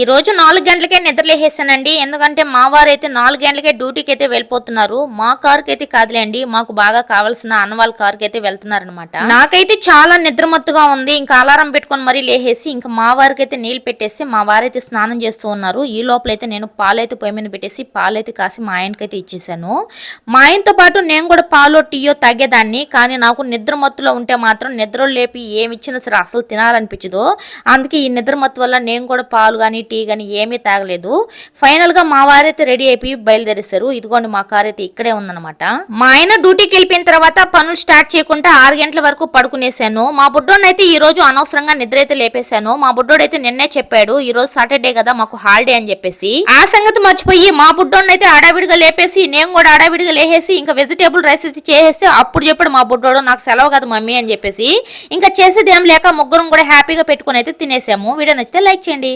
ఈ రోజు నాలుగు గంటలకే నిద్రలేసేసానండి ఎందుకంటే మా వారు అయితే నాలుగు గంటలకే డ్యూటీకి అయితే వెళ్ళిపోతున్నారు. మా కారుకి అయితే కాదులేండి. మాకు బాగా కావాల్సిన అన్నవాళ్ళ కారుకి అయితే వెళ్తున్నారు అనమాట నాకైతే చాలా నిద్రమత్తుగా ఉంది. ఇంకా అలారం పెట్టుకొని మరీ లేసేసి ఇంకా మా వారికి అయితే నీళ్ళు పెట్టేసి మా వారైతే స్నానం చేస్తూ ఉన్నారు. ఈ లోపలైతే నేను పాలైతే పొయ్యి మీద పెట్టేసి పాలైతే కాసి మా ఆయనకైతే ఇచ్చేసాను మా ఆయనతో పాటు నేను కూడా పాలు టీయో తాగేదాన్ని. కానీ నాకు నిద్రమత్తులో ఉంటే మాత్రం నిద్రలు లేపి ఏమి ఇచ్చినా సరే అసలు తినాలనిపించదు. అందుకే ఈ నిద్రమత్తు వల్ల నేను కూడా పాలు కానీ టీ కానీ ఏమీ తాగలేదు. ఫైనల్గా మా వారైతే రెడీ అయిపోయి బయలుదేరేశారు. ఇదిగోండి మా కార్ అయితే ఇక్కడే ఉందన్నమాట. మా ఆయన డ్యూటీకి వెళ్ళిపోయిన తర్వాత పనులు స్టార్ట్ చేయకుండా ఆరు గంటల వరకు పడుకునేసాను మా బుడ్డోని అయితే ఈ రోజు అనవసరంగా నిద్ర అయితే లేపేశాను. మా బుడ్డోడు అయితే నిన్నే చెప్పాడు ఈ రోజు సాటర్డే కదా మాకు హాలిడే అని చెప్పేసి. ఆ సంగతి మర్చిపోయి మా బుడ్డోని అయితే అడావిడిగా లేపేసి నేను కూడా అడావిడిగా లేసేసి ఇంకా వెజిటేబుల్ రైస్ అయితే చేసేసి అప్పుడు చెప్పాడు మా బుడ్డోడు నాకు సెలవు కాదు మమ్మీ అని చెప్పేసి. ఇంకా చేసేది ఏం లేక ముగ్గురం కూడా హ్యాపీగా పెట్టుకుని అయితే తినేసాము. వీడియో నచ్చితే లైక్ చేయండి.